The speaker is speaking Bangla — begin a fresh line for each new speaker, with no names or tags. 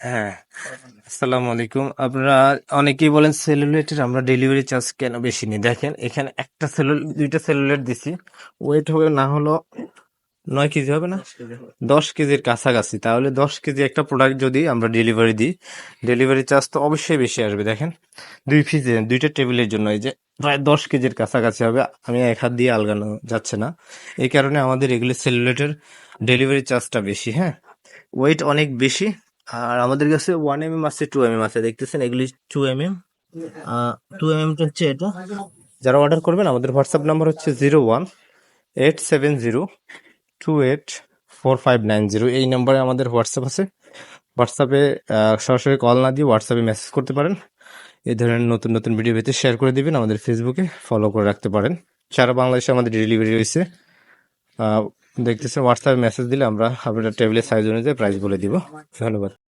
হ্যাঁ আসসালামু আলাইকুম। আপনারা অনেকেই বলেন সেলুলেটের আমরা ডেলিভারি চার্জ কেন বেশি নিই? দেখেন এখানে একটা সেলুল দুইটা সেলুলেট দিছি। ওয়েট হবে না হলো নয় কেজি হবে না? দশ কেজির কাছাকাছি। তাহলে দশ কেজি একটা প্রোডাক্ট যদি আমরা ডেলিভারি দিই ডেলিভারি চার্জ তো অবশ্যই বেশি আসবে। দেখেন দুই পিসে দুইটা টেবিলের জন্য এই যে প্রায় দশ কেজির কাছাকাছি হবে। আমি এক হাত দিয়ে আলগানো যাচ্ছে না। এই কারণে আমাদের এগুলি সেলুলেটের ডেলিভারি চার্জটা বেশি হ্যাঁ? ওয়েট অনেক বেশি। আর আমাদের কাছে ওয়ান এম এম আছে টু এম এম আছে। দেখতেছেন এগুলি two M M two M M হচ্ছে এটা। যারা অর্ডার করবেন আমাদের হোয়াটসঅ্যাপ নাম্বার হচ্ছে zero one eight seven zero two eight four five nine zero এই নাম্বারে আমাদের হোয়াটসঅ্যাপ আছে। হোয়াটসঅ্যাপে সরাসরি কল না দিয়ে হোয়াটসঅ্যাপে মেসেজ করতে পারেন। এই ধরনের নতুন নতুন ভিডিও পেতে শেয়ার করে দিবেন। আমাদের ফেসবুকে ফলো করে রাখতে পারেন। সারা বাংলাদেশে আমাদের ডেলিভারি আহ, দেখতেছেন হোয়াটসঅ্যাপে মেসেজ দিলে আমরা আপনার টেবিলের সাইজ অনুযায়ী প্রাইস বলে দিব। ধন্যবাদ।